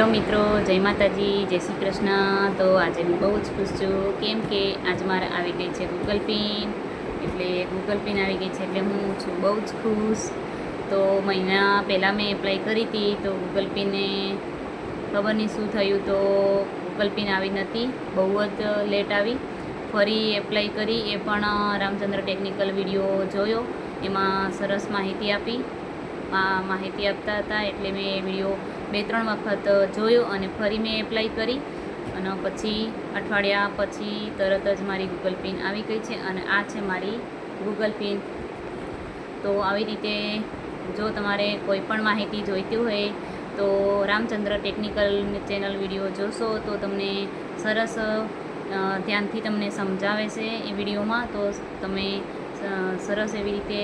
Hello મિત્રો, જય માતાજી, જય શ્રી કૃષ્ણ. તો આજે હું બહુ જ ખુશ છું. કેમ કે આજ મારે આવી ગઈ છે ગૂગલ પિન એટલે ગૂગલ પિન આવી ગઈ છે એટલે હું છું બહુ જ ખુશ. તો મહિના પહેલાં મેં એપ્લાય કરી હતી, તો ગૂગલ પિને ખબર નહીં શું થયું તો ગૂગલ પિન આવી નથી બહુ જ લેટ આવી. ફરી એપ્લાય કરી, એ પણ રામચંદ્ર ટેકનિકલ વીડિયો જોયો. એમાં સરસ માહિતી આપી. માહિતી આપતા હતા એટલે મેં વીડિયો બે ત્રણ વખત જોયો અને ફરી મેં એપ્લાય કરી. અને પછી અઠવાડિયા પછી તરત જ મારી ગૂગલ પિન આવી ગઈ છે અને આ છે મારી ગૂગલ પિન તો આવી રીતે જો તમારે કોઈ પણ માહિતી જોઈતી હોય તો રામચંદ્ર ટેકનિકલ ચેનલ વીડિયો જોશો તો તમને સરસ ધ્યાનથી તમને સમજાવે છે એ વિડીયોમાં. તો તમે સરસ એવી રીતે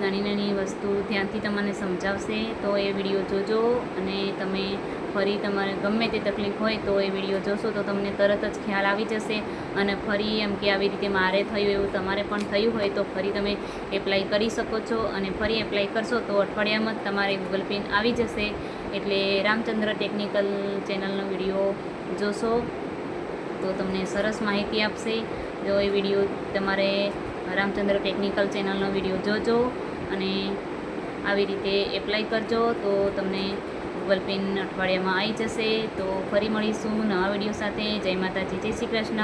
નાની નાની વસ્તુ ધ્યાનથી તમને સમજાવશે, તો એ વીડિયો જોજો અને તમે ફરી તમારે ગમે તે તકલીફ હોય તો એ વીડિયો જોશો તો તમને તરત જ ખ્યાલ આવી જશે અને ફરી એમ કે આવી રીતે મારે થયું એવું તમારે પણ થયું હોય તો ફરી તમે એપ્લાય કરી શકો છો અને ફરી એપ્લાય કરશો તો અઠવાડિયામાં જ તમારે ગૂગલ પિન આવી જશે. એટલે રામચંદ્ર ટેકનિકલ ચેનલનો વીડિયો જોશો તો તમને સરસ માહિતી આપશે. જો એ વીડિયો તમારે રામચંદ્ર ટેકનિકલ ચેનલનો વીડિયો જોજો અને આવી રીતે એપ્લાય કરજો તો તમને ગૂગલ પિન અઠવાડિયામાં આવી જશે. તો ફરી મળીશું નવા વીડિયો સાથે. જય માતાજી. જય શ્રી કૃષ્ણ.